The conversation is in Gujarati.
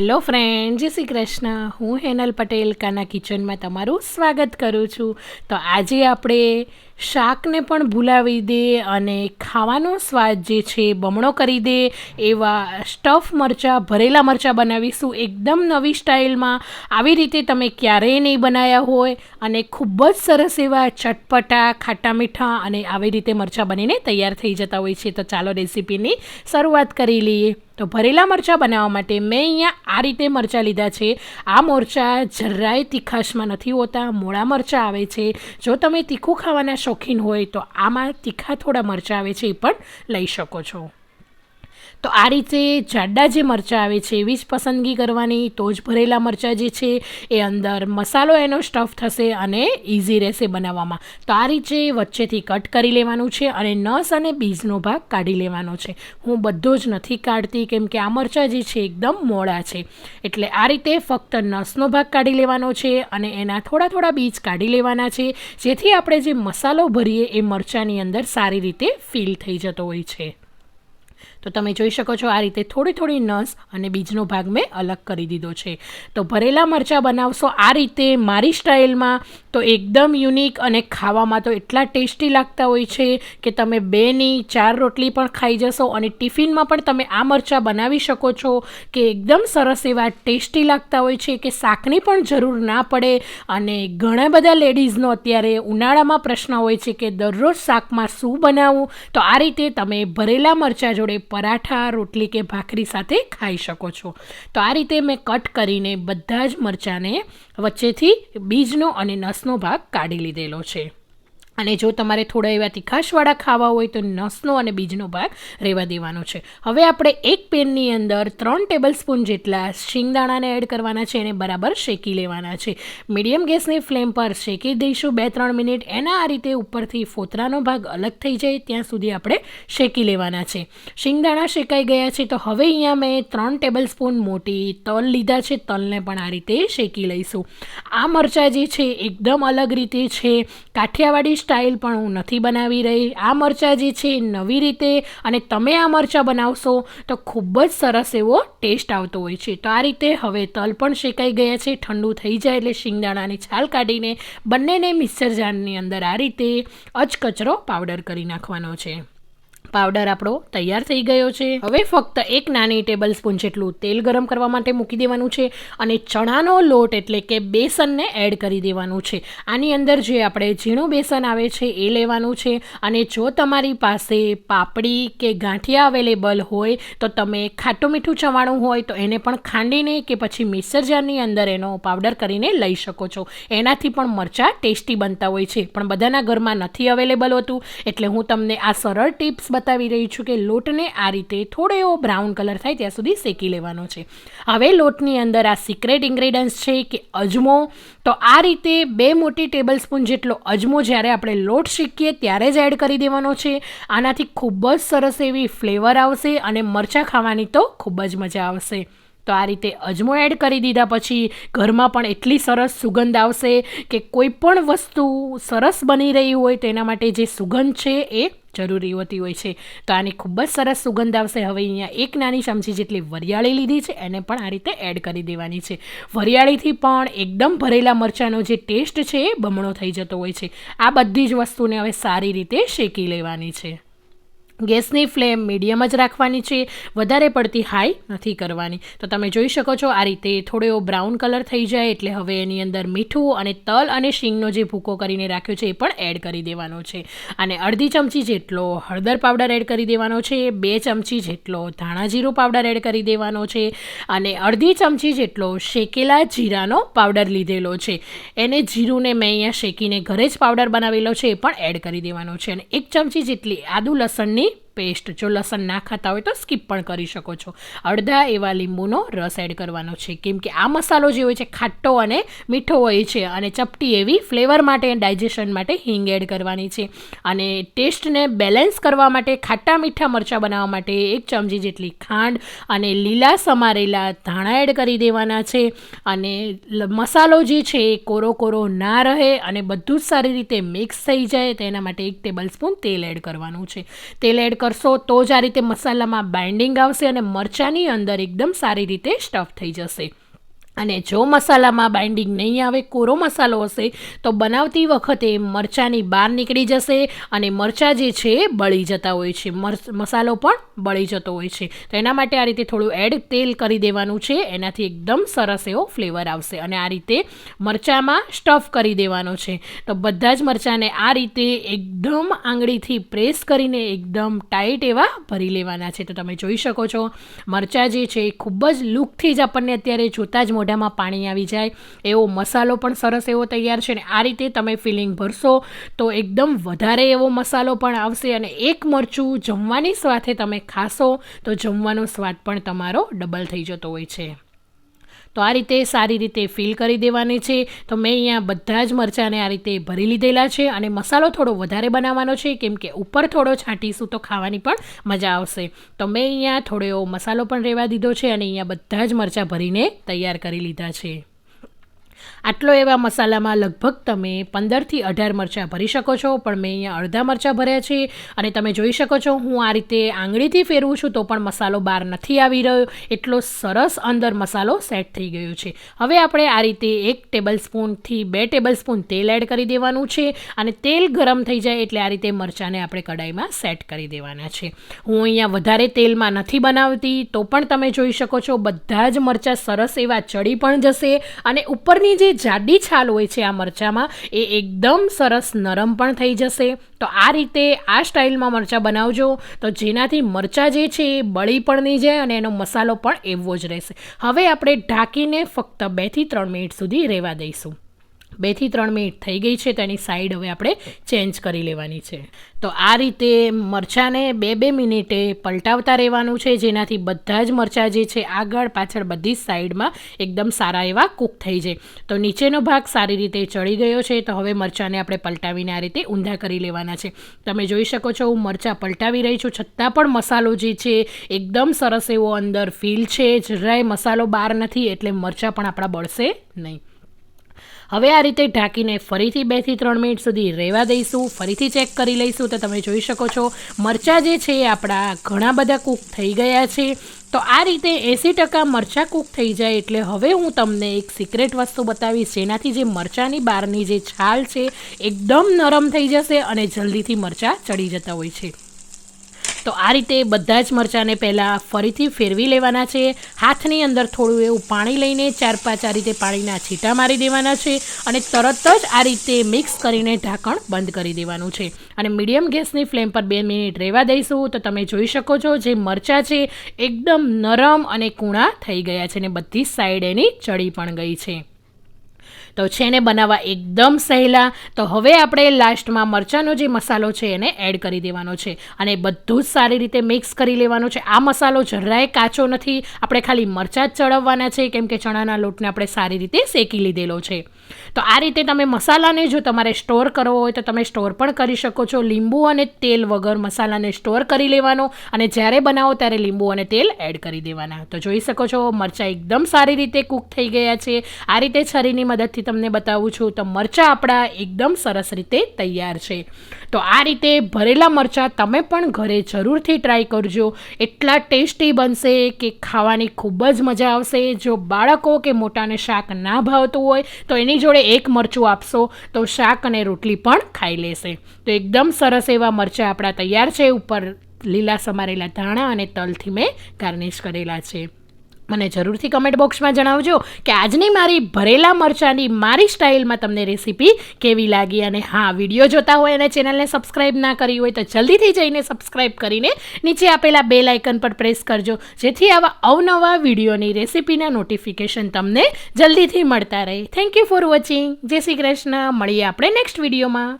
હેલો ફ્રેન્ડ જય શ્રી કૃષ્ણ. હું હેનલ પટેલ, કાના કિચનમાં તમારું સ્વાગત કરું છું. તો આજે આપણે શાકને પણ ભૂલાવી દે અને ખાવાનો સ્વાદ જે છે, બમણો કરી દે એવા સ્ટફ મરચાં, ભરેલા મરચાં બનાવીશું એકદમ નવી સ્ટાઇલમાં. આવી રીતે તમે ક્યારેય નહીં બનાવ્યા હોય અને ખૂબ જ સરસ એવા ચટપટા, ખાટા મીઠા અને આવી રીતે મરચાં બનીને તૈયાર થઈ જતા હોય છે. તો ચાલો રેસીપીની શરૂઆત કરી લઈએ. તો ભરેલા મરચાં બનાવવા માટે મેં અહીંયા આ રીતે મરચાં લીધા છે. આ મરચાં જરાય તીખાશમાં નથી હોતા, મોળા મરચાં આવે છે. જો તમે તીખું ખાવાના શોખીન હોય તો આમાં તીખા થોડા મરચાં આવે છે એ પણ લઈ શકો છો. તો આ રીતે જાડા જે મરચાં આવે છે, એવી જ પસંદગી કરવાની તો જ ભરેલા મરચાં જે છે, એ અંદર મસાલો એનો સ્ટફ થશે અને ઇઝી રહેશે બનાવવામાં. તો આ રીતે વચ્ચેથી કટ કરી લેવાનું છે અને નસ અને બીજનો ભાગ કાઢી લેવાનો છે. હું બધો જ નથી કાઢતી કેમ કે આ મરચાં જે છે, એકદમ મોડા છે. એટલે આ રીતે ફક્ત નસનો ભાગ કાઢી લેવાનો છે અને એના થોડા થોડા બીજ કાઢી લેવાના છે, જેથી આપણે જે મસાલો ભરીએ, એ મરચાંની અંદર સારી રીતે ફીલ થઈ જતો હોય છે. તો તમે જોઈ શકો છો આ રીતે થોડી થોડી નસ અને બીજનો ભાગ મેં અલગ કરી દીધો છે. તો ભરેલા મરચાં બનાવશો આ રીતે મારી સ્ટાઇલમાં તો એકદમ યુનિક અને ખાવામાં તો એટલા ટેસ્ટી લાગતા હોય છે કે તમે બેની ચાર રોટલી પણ ખાઈ જશો અને ટિફિનમાં પણ તમે આ મરચાં બનાવી શકો છો કે એકદમ સરસ એવા ટેસ્ટી લાગતા હોય છે કે શાકની પણ જરૂર ના પડે અને ઘણા બધા લેડીઝનો અત્યારે ઉનાળામાં પ્રશ્ન હોય છે કે દરરોજ શાકમાં શું બનાવવું તો આ રીતે તમે ભરેલા મરચાં જોડે પરાઠા, રોટલી કે ભાખરી સાથે ખાઈ શકો છો. તો આ રીતે મેં કટ કરીને બધા જ મરચાંને વચ્ચેથી બીજનો અને નસનો ભાગ કાઢી લીધેલો છે. અને જો તમારે થોડા એવા તીખાશવાળા ખાવા હોય તો નસનો અને બીજનો ભાગ રહેવા દેવાનો છે. હવે આપણે એક પેનની અંદર ત્રણ ટેબલ સ્પૂન જેટલા શિંગદાણાને એડ કરવાના છે એને બરાબર શેકી લેવાના છે. મીડિયમ ગેસની ફ્લેમ પર શેકી દઈશું બે ત્રણ મિનિટ. એના આ રીતે ઉપરથી ફોતરાનો ભાગ અલગ થઈ જાય ત્યાં સુધી આપણે શેકી લેવાના છે. શિંગદાણા શેકાઈ ગયા છે તો હવે અહીંયા મેં ત્રણ ટેબલ સ્પૂન મોટી તલ લીધા છે. તલને પણ આ રીતે શેકી લઈશું. આ મરચાં જે છે, એકદમ અલગ રીતે છે. કાઠિયાવાડી સ્ટાઇલ પણ હું નથી બનાવી રહી. આ મરચાં જે છે નવી રીતે અને તમે આ મરચાં બનાવશો તો ખૂબ જ સરસ એવો ટેસ્ટ આવતો હોય છે. તો આ રીતે હવે તલ પણ શેકાઈ ગયા છે, ઠંડુ થઈ જાય એટલે શિંગદાણાની છાલ કાઢીને બંનેને મિક્સર જારની અંદર આ રીતે અચકચરો પાવડર કરી નાખવાનો છે. પાવડર આપણો તૈયાર થઈ ગયો છે. હવે ફક્ત એક નાની ટેબલ સ્પૂન જેટલું તેલ ગરમ કરવા માટે મૂકી દેવાનું છે અને ચણાનો લોટ એટલે કે બેસનને એડ કરી દેવાનું છે. આની અંદર જે આપણે ઝીણું બેસન આવે છે એ લેવાનું છે અને જો તમારી પાસે પાપડી કે ગાંઠિયા અવેલેબલ હોય તો તમે ખાટું મીઠું ચવાણું હોય તો એને પણ ખાંડીને કે પછી મિક્સર અંદર એનો પાવડર કરીને લઈ શકો છો. એનાથી પણ મરચાં ટેસ્ટી બનતા હોય છે. પણ બધાના ઘરમાં નથી અવેલેબલ હોતું. એટલે હું તમને આ સરળ ટિપ્સ બતાવી રહી છું કે લોટને આ રીતે થોડો એવો બ્રાઉન કલર થાય ત્યાં સુધી શેકી લેવાનો છે. હવે લોટની અંદર આ સિક્રેટ ઇન્ગ્રેડિયન્ટ્સ છે કે અજમો. તો આ રીતે બે મોટી ટેબલ સ્પૂન જેટલો અજમો જ્યારે આપણે લોટ શીખીએ ત્યારે જ એડ કરી દેવાનો છે. આનાથી ખૂબ જ સરસ એવી ફ્લેવર આવશે અને મરચાં ખાવાની તો ખૂબ જ મજા આવશે. તો આ રીતે અજમો એડ કરી દીધા પછી ઘરમાં પણ એટલી સરસ સુગંધ આવશે કે કોઈ પણ વસ્તુ સરસ બની રહી હોય તો એના માટે જે સુગંધ છે એ જરૂરી હોતી હોય છે. તો આની ખૂબ જ સરસ સુગંધ આવશે. હવે અહીંયા એક નાની ચમચી જેટલી વરિયાળી લીધી છે. એને પણ આ રીતે એડ કરી દેવાની છે. વરિયાળીથી પણ એકદમ ભરેલા મરચાંનો જે ટેસ્ટ છે એ બમણો થઈ જતો હોય છે. આ બધી જ વસ્તુને હવે સારી રીતે શેકી લેવાની છે. ગેસની ફ્લેમ મીડિયમ જ રાખવાની છે, વધારે પડતી હાઈ નથી કરવાની. તો તમે જોઈ શકો છો, આ રીતે થોડો એવો બ્રાઉન કલર થઈ જાય એટલે હવે એની અંદર મીઠું અને તલ અને શીંગનો જે ભૂકો કરીને રાખ્યો છે એ પણ એડ કરી દેવાનો છે. અને અડધી ચમચી જેટલો હળદર પાવડર એડ કરી દેવાનો છે, બે ચમચી જેટલો ધાણા જીરું પાવડર એડ કરી દેવાનો છે અને અડધી ચમચી જેટલો શેકેલા જીરાનો પાવડર લીધેલો છે. એને જીરુંને મેં અહીંયા શેકીને ઘરે જ પાવડર બનાવેલો છે, એ પણ એડ કરી દેવાનો છે. અને એક ચમચી જેટલી આદુ લસણની પેસ્ટ જો લસણ ના ખાતા હોય તો સ્કીપ પણ કરી શકો છો. અડધા એવા લીંબુનો રસ એડ કરવાનો છે. કેમ કે આ મસાલો જે હોય છે ખાટો અને મીઠો હોય છે અને ચપટી એવી ફ્લેવર માટે ડાયજેશન માટે હિંગ એડ કરવાની છે. અને ટેસ્ટને બેલેન્સ કરવા માટે ખાટા મીઠા મરચાં બનાવવા માટે એક ચમચી જેટલી ખાંડ અને લીલા સમારેલા ધાણા એડ કરી દેવાના છે. અને મસાલો જે છે એ કોરો કોરો ના રહે અને બધું જ સારી રીતે મિક્સ થઈ જાય તેના માટે એક ટેબલ સ્પૂન તેલ એડ કરવાનું છે. તેલ એડ કરશો તો જ આ રીતે મસાલામાં બાઇન્ડિંગ આવશે અને મરચાંની અંદર એકદમ સારી રીતે સ્ટફ થઈ જશે. અને જો મસાલામાં બાઇન્ડિંગ નહીં આવે, કોરો મસાલો હશે, તો બનાવતી વખતે મરચાંની બહાર નીકળી જશે અને મરચાં જે છે એ બળી જતા હોય છે. મસાલો પણ બળી જતો હોય છે. તો એના માટે આ રીતે થોડું એડ તેલ કરી દેવાનું છે. એનાથી એકદમ સરસ એવો ફ્લેવર આવશે અને આ રીતે મરચાંમાં સ્ટફ કરી દેવાનો છે. તો બધા જ મરચાંને આ રીતે એકદમ આંગળીથી પ્રેસ કરીને એકદમ ટાઈટ એવા ભરી લેવાના છે. તો તમે જોઈ શકો છો, મરચાં જે છે એ ખૂબ જ લુકથી જ આપણને અત્યારે જોતાં જ મોઢામાં પાણી આવી જાય, એવો મસાલો પણ સરસ એવો તૈયાર છે અને આ રીતે તમે ફિલિંગ ભરશો તો એકદમ વધારે એવો મસાલો પણ આવશે અને એક મરચું જમવાની સાથે તમે ખાશો તો જમવાનો સ્વાદ પણ તમારો ડબલ થઈ જતો હોય છે. તો આ રીતે સારી રીતે ફિલ કરી દેવાની છે. તો મેં અહીંયા બધા જ મરચાંને આ રીતે ભરી લીધેલા છે અને મસાલો થોડો વધારે બનાવવાનો છે, કેમ કે ઉપર થોડો છાંટીશું તો ખાવાની પણ મજા આવશે. તો મેં અહીંયા થોડો એવો મસાલો પણ રહેવા દીધો છે અને અહીંયા બધા જ મરચાં ભરીને તૈયાર કરી લીધા છે. આટલો એવા મસાલામાં લગભગ તમે પંદરથી અઢાર મરચાં ભરી શકો છો, પણ મેં અહીંયા અડધા મરચાં ભર્યા છે અને તમે જોઈ શકો છો, હું આ રીતે આંગળીથી ફેરવું છું તો પણ મસાલો બહાર નથી આવી રહ્યો. એટલો સરસ અંદર મસાલો સેટ થઈ ગયો છે. હવે આપણે આ રીતે એક ટેબલ સ્પૂનથી બે ટેબલ સ્પૂન તેલ એડ કરી દેવાનું છે અને તેલ ગરમ થઈ જાય એટલે આ રીતે મરચાંને આપણે કડાઈમાં સેટ કરી દેવાના છે. હું અહીંયા વધારે તેલમાં નથી બનાવતી, તો પણ તમે જોઈ શકો છો, બધા જ મરચાં સરસ એવા ચડી પણ જશે અને ઉપરની જે જાડી છાલ હોય છે આ મરચાંમાં, એ એકદમ સરસ નરમ પણ થઈ જશે. તો આ રીતે આ સ્ટાઇલમાં મરચાં બનાવજો. તો જેનાથી મરચાં જે છે, એ બળી પણ નહીં જાય અને એનો મસાલો પણ એવો જ રહેશે. હવે આપણે ઢાંકીને ફક્ત બેથી ત્રણ મિનિટ સુધી રહેવા દઈશું. બેથી ત્રણ મિનિટ થઈ ગઈ છે તેની સાઈડ હવે આપણે ચેન્જ કરી લેવાની છે. તો આ રીતે મરચાંને બે બે મિનિટે પલટાવતા રહેવાનું છે, જેનાથી બધા જ મરચાં જે છે આગળ પાછળ બધી સાઈડમાં એકદમ સારા એવા કૂક થઈ જાય. તો નીચેનો ભાગ સારી રીતે ચડી ગયો છે, તો હવે મરચાંને આપણે પલટાવીને આ રીતે ઊંધા કરી લેવાના છે. તમે જોઈ શકો છો હું મરચાં પલટાવી રહી છું, છતાં પણ મસાલો જે છે એકદમ સરસ એવો અંદર ફીલ છે, જરાય મસાલો બહાર નથી, એટલે મરચાં પણ આપણા બળશે નહીં. હવે આ રીતે ઢાંકીને ફરીથી બેથી ત્રણ મિનિટ સુધી રહેવા દઈશું, ફરીથી ચેક કરી લઈશું તો તમે જોઈ શકો છો, મરચાં જે છે એ આપણા ઘણા બધા કૂક થઈ ગયા છે. તો આ રીતે એંસી ટકા મરચાં કૂક થઈ જાય એટલે હવે હું તમને એક સિક્રેટ વસ્તુ બતાવીશ, જેનાથી જે મરચાંની બહારની જે છાલ છે, એકદમ નરમ થઈ જશે અને જલ્દીથી મરચાં ચડી જતા હોય છે. તો આ રીતે બધા જ મરચાંને પહેલાં ફરીથી ફેરવી લેવાના છે. હાથની અંદર થોડું એવું પાણી લઈને ચાર પાંચ આ રીતે પાણીના છીટા મારી દેવાના છે અને તરત જ આ રીતે મિક્સ કરીને ઢાંકણ બંધ કરી દેવાનું છે. અને મીડિયમ ગેસની ફ્લેમ પર બે મિનિટ રહેવા દઈશું તો તમે જોઈ શકો છો જે મરચાં છે એકદમ નરમ અને કૂણા થઈ ગયા છે અને બધી સાઈડ એની ચડી પણ ગઈ છે. તો છે એને બનાવવા એકદમ સહેલા. તો હવે આપણે લાસ્ટમાં મરચાંનો જે મસાલો છે એને એડ કરી દેવાનો છે. અને બધું જ સારી રીતે મિક્સ કરી લેવાનો છે. આ મસાલો જરાય કાચો નથી. આપણે ખાલી મરચાં જ ચડવવાના છે. કેમ કે ચણાના લોટને આપણે સારી રીતે શેકી લીધેલો છે. તો આ રીતે તમે મસાલાને જો તમારે સ્ટોર કરવો હોય તો તમે સ્ટોર પણ કરી શકો છો. લીંબુ અને તેલ વગર મસાલાને સ્ટોર કરી લેવાનો. અને જ્યારે બનાવો ત્યારે લીંબુ અને તેલ એડ કરી દેવાના. તો જોઈ શકો છો, મરચાં એકદમ સારી રીતે કૂક થઈ ગયા છે. આ રીતે છરીની મદદથી તમને બતાવું છું તો મરચાં આપણા એકદમ સરસ રીતે તૈયાર છે. તો આ રીતે ભરેલા મરચાં તમે પણ ઘરે જરૂરથી ટ્રાય કરજો. એટલા ટેસ્ટી બનશે કે ખાવાની ખૂબ જ મજા આવશે. જો બાળકો કે મોટાને શાક ના ભાવતું હોય તો એની જોડે એક મરચું આપશો તો શાક અને રોટલી પણ ખાઈ લેશે. તો એકદમ સરસ એવા મરચાં આપણા તૈયાર છે. ઉપર લીલા સમારેલા ધાણા અને તલથી મેં ગાર્નિશ કરેલા છે. મને જરૂરથી કમેન્ટ બોક્સમાં જણાવજો કે આજની મારી ભરેલા મરચાંની મારી સ્ટાઇલમાં તમને રેસીપી કેવી લાગી અને હા વીડિયો જોતા હોય અને ચેનલને સબસ્ક્રાઈબ ના કરી હોય તો જલ્દીથી જઈને સબસ્ક્રાઇબ કરીને નીચે આપેલા બે લાઇકન પર પ્રેસ કરજો. જેથી આવા અવનવા વિડીયોની રેસીપીના નોટિફિકેશન તમને જલ્દીથી મળતા રહે. થેન્ક યુ ફોર વોચિંગ જય શ્રી કૃષ્ણ. મળીએ આપણે નેક્સ્ટ વિડીયોમાં